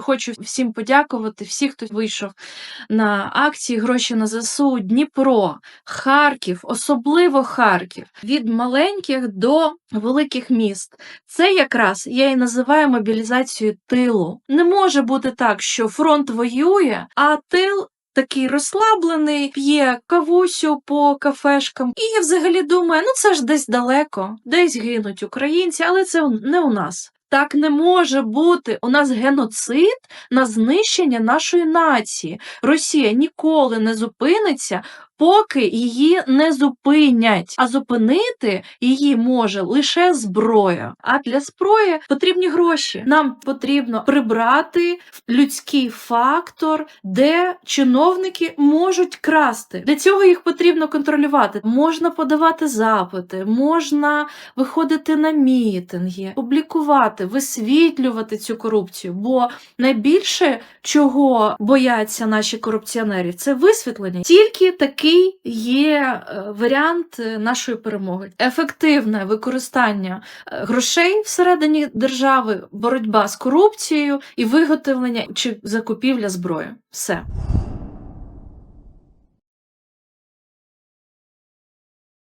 Хочу всім подякувати, всіх, хто вийшов на акції гроші на ЗСУ, Дніпро, Харків, особливо Харків, від маленьких до великих міст. Це якраз я і називаю мобілізацією тилу. Не може бути так, що фронт воює, а тил. Такий розслаблений, п'є кавусю по кафешкам, і взагалі думає, ну це ж десь далеко, десь гинуть українці, але це не у нас. Так не може бути. У нас геноцид на знищення нашої нації. Росія ніколи не зупиниться, поки її не зупинять. А зупинити її може лише зброя. А для зброї потрібні гроші. Нам потрібно прибрати людський фактор, де чиновники можуть красти. Для цього їх потрібно контролювати. Можна подавати запити, можна виходити на мітинги, публікувати, висвітлювати цю корупцію. Бо найбільше чого бояться наші корупціонери, це висвітлення. Тільки такий є е, варіант нашої перемоги. Ефективне використання е, грошей всередині держави, боротьба з корупцією і виготовлення чи закупівля зброї. Все.